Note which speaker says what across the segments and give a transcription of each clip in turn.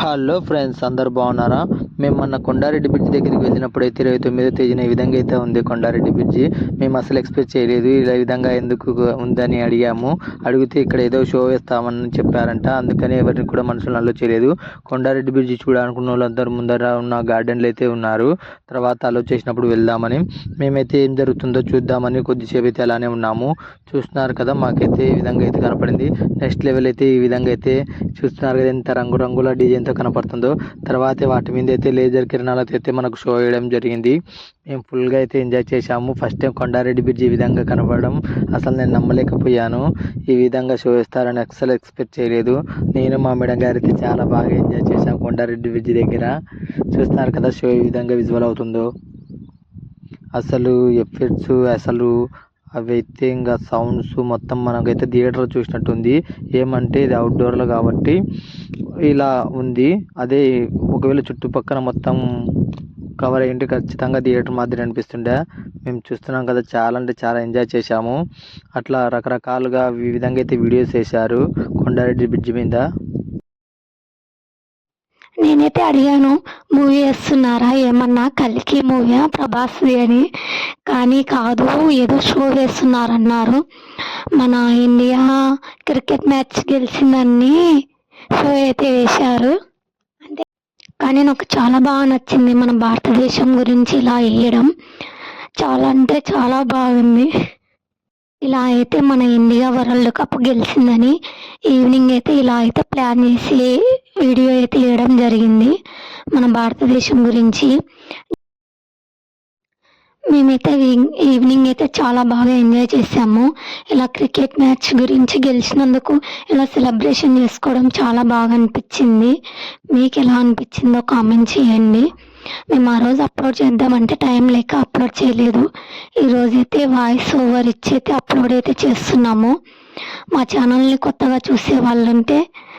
Speaker 1: Hello friends అందరు బాగున్నారా? మేము మొన్న కొండారెడ్డి బ్రిడ్జ్ దగ్గరికి వెళ్ళినప్పుడు అయితే ఇరవై తొమ్మిదో తేదీన ఈ విధంగా అయితే ఉంది కొండారెడ్డి బ్రిడ్జి. మేము అసలు ఎక్స్పెక్ట్ చేయలేదు ఇలా విధంగా ఎందుకు ఉందని అడిగాము. అడిగితే ఇక్కడ ఏదో షో వేస్తామని చెప్పారంట అందుకని ఎవరిని కూడా మనుషులు అలో చేయలేదు. కొండారెడ్డి బ్రిడ్జి చూడాలనుకున్న వాళ్ళందరూ ముందర ఉన్న గార్డెన్లు అయితే ఉన్నారు. తర్వాత అలో చేసినప్పుడు వెళ్దామని. మేమైతే ఏం జరుగుతుందో చూద్దామని కొద్దిసేపు అయితే అలానే ఉన్నాము. చూస్తున్నారు కదా మాకైతే ఈ విధంగా అయితే కనపడింది. నెక్స్ట్ లెవెల్ అయితే ఈ విధంగా అయితే చూస్తున్నారు కదా ఎంత రంగురంగుల డిజైన్ డిజైన్తో కనపడుతుందో. తర్వాత వాటి మీద అయితే లేజర్ కిరణాలతో అయితే మనకు షో వేయడం జరిగింది. మేము ఫుల్గా అయితే ఎంజాయ్ చేశాము. ఫస్ట్ టైం కొండారెడ్డి బ్రిడ్జ్ ఈ విధంగా కనపడడం అసలు నేను నమ్మలేకపోయాను. ఈ విధంగా షో ఇస్తారని అసలు ఎక్స్పెక్ట్ చేయలేదు. నేను మా మేడం గారు అయితే చాలా బాగా ఎంజాయ్ చేశాము కొండారెడ్డి బ్రిడ్జ్ దగ్గర. చూస్తున్నారు కదా షో ఏ విధంగా విజువల్ అవుతుందో. అసలు ఎఫెక్ట్స్ అసలు అవైతే ఇంకా సౌండ్స్ మొత్తం మనకైతే థియేటర్ చూసినట్టుంది. ఏమంటే ఇది అవుట్డోర్లో కాబట్టి ఇలా ఉంది. అదే ఒకవేళ చుట్టుపక్కల మొత్తం కవర్ అయ్యింటే ఖచ్చితంగా థియేటర్ మాదిరి అనిపిస్తుండే. మేము చూస్తున్నాం కదా చాలా అంటే చాలా ఎంజాయ్ చేశాము. అట్లా రకరకాలుగా ఈ విధంగా అయితే వీడియోస్ వేశారు కొండారెడ్డి బ్రిడ్జ్ మీద.
Speaker 2: నేనైతే అడిగాను మూవీ వేస్తున్నారా? ఏమన్నా కలికి మూవీ ప్రభాస్ది అని. కానీ కాదు ఏదో షో వేస్తున్నారన్నారు. మన ఇండియా క్రికెట్ మ్యాచ్ గెలిచిందని షో అయితే వేశారు. అంటే కానీ నాకు చాలా బాగా నచ్చింది మన భారతదేశం గురించి ఇలా వేయడం. చాలా అంటే చాలా బాగుంది. ఇలా అయితే మన ఇండియా వరల్డ్ కప్ గెలిచిందని ఈవినింగ్ అయితే ఇలా అయితే ప్లాన్ చేసి వీడియో అయితే వేయడం జరిగింది. మన భారతదేశం గురించి మేమైతే ఈ- ఈవినింగ్ అయితే చాలా బాగా ఎంజాయ్ చేసాము ఇలా క్రికెట్ మ్యాచ్ గురించి గెలిచినందుకు ఇలా సెలబ్రేషన్ చేసుకోవడం చాలా బాగా అనిపించింది. మీకు ఎలా అనిపించిందో కామెంట్ చేయండి. మేము ఆ రోజు అప్లోడ్ చేద్దామంటే టైం లేక అప్లోడ్ చేయలేదు. ఈరోజు అయితే వాయిస్ ఓవర్ ఇచ్చి అయితే అప్లోడ్ అయితే చేస్తున్నాము. మా ఛానల్ని కొత్తగా చూసే వాళ్ళంటే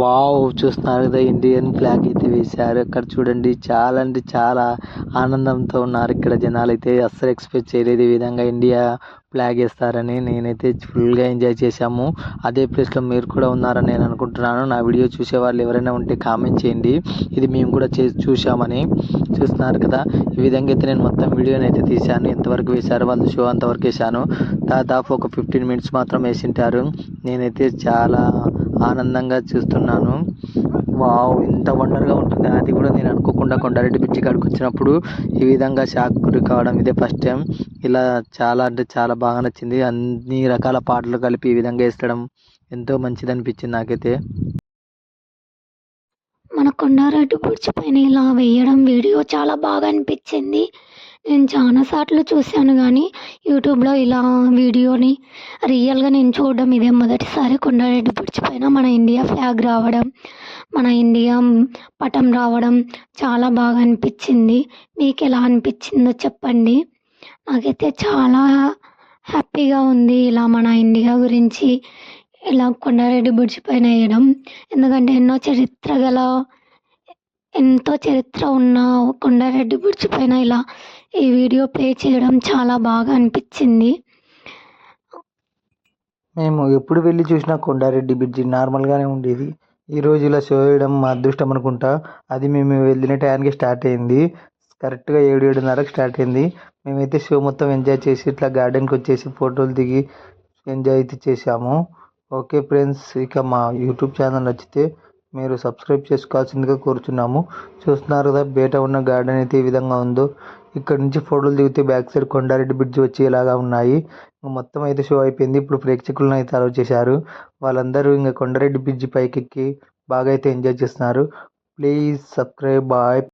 Speaker 1: వావ్ చూస్తున్నారు కదా ఇండియన్ ఫ్లాగ్ అయితే వేశారు. అక్కడ చూడండి చాలా అంటే చాలా ఆనందంతో ఉన్నారు ఇక్కడ జనాలు అయితే అస్సలు ఎక్స్పెక్ట్ చేయలేదు ఈ విధంగా ఇండియా ఫ్లాగ్ వేస్తారని. నేనైతే ఫుల్గా ఎంజాయ్ చేశాము. అదే ప్లేస్లో మీరు కూడా ఉన్నారని నేను అనుకుంటున్నాను. నా వీడియో చూసే వాళ్ళు ఎవరైనా ఉంటే కామెంట్ చేయండి. ఇది మేము కూడా చేసి చూసామని చూస్తున్నారు కదా ఈ విధంగా అయితే నేను మొత్తం వీడియోని అయితే తీశాను. ఎంతవరకు వేశారో వాళ్ళు షో అంతవరకు వేశాను. దాదాపు ఒక ఫిఫ్టీన్ మినిట్స్ మాత్రం వేసింటారు. నేనైతే చాలా ఆనందంగా చూస్తున్నాను. వావ్ ఇంత వండర్గా ఉంటుంది. అది కూడా నేను అనుకోకుండా కొండారెడ్డి బ్రిడ్జి కాడికి వచ్చినప్పుడు ఈ విధంగా షాక్ గురి కావడం ఇదే ఫస్ట్ టైం. ఇలా చాలా అంటే చాలా బాగా నచ్చింది. అన్ని రకాల పాటలు కలిపి ఈ విధంగా వేస్తడం ఎంతో మంచిది అనిపించింది నాకైతే.
Speaker 2: మన కొండారెడ్డి బుర్చి పైన ఇలా వేయడం వీడియో చాలా బాగా అనిపించింది. నేను చాలాసార్లు చూశాను కానీ యూట్యూబ్లో ఇలా వీడియోని రియల్గా నేను చూడడం ఇదే మొదటిసారి కొండారెడ్డి బుర్చి పైన మన ఇండియా ఫ్లాగ్ రావడం మన ఇండియా పటం రావడం చాలా బాగా అనిపించింది. మీకు ఎలా అనిపించిందో చెప్పండి. నాకైతే చాలా హ్యాపీగా ఉంది ఇలా మన ఇండియా గురించి ఇలా కొండారెడ్డి బ్రిడ్జ్ పైన వేయడం. ఎందుకంటే ఎన్నో చరిత్ర గల ఎంతో చరిత్ర ఉన్న కొండారెడ్డి బ్రిడ్జ్ పైన ఇలా ఈ వీడియో ప్లే చేయడం చాలా బాగా అనిపించింది.
Speaker 1: మేము ఎప్పుడు వెళ్ళి చూసినా కొండారెడ్డి బ్రిడ్జి నార్మల్గానే ఉండేది. ఈ రోజు ఇలా షో వేయడం మా అదృష్టం అనుకుంటా. అది మేము వెళ్ళిన టైంకి స్టార్ట్ అయింది. కరెక్ట్గా ఏడు ఏడున్నరకు స్టార్ట్ అయింది. మేమైతే షో మొత్తం ఎంజాయ్ చేసి ఇట్లా గార్డెన్కి వచ్చేసి ఫోటోలు దిగి ఎంజాయ్ అయితే చేసాము ఓకే ఫ్రెండ్స్ ఇక మా యూట్యూబ్ ఛానల్ నచ్చితే మీరు సబ్స్క్రైబ్ చేసుకోవాల్సిందిగా కోరుచున్నాము. చూస్తున్నారు కదా బయట ఉన్న గార్డెన్ అయితే ఈ విధంగా ఉందో. ఇక్కడ నుంచి ఫోటోలు దిగితే బ్యాక్ సైడ్ కొండారెడ్డి బ్రిడ్జ్ వచ్చేలాగా ఉన్నాయి. మొత్తం అయితే షో అయిపోయింది. ఇప్పుడు ప్రేక్షకులను అయితే అలవ్ చేశారు. వాళ్ళందరూ ఇంకా కొండారెడ్డి బ్రిడ్జ్ పైకి ఎక్కి బాగా అయితే ఎంజాయ్ చేస్తున్నారు. Please subscribe bye.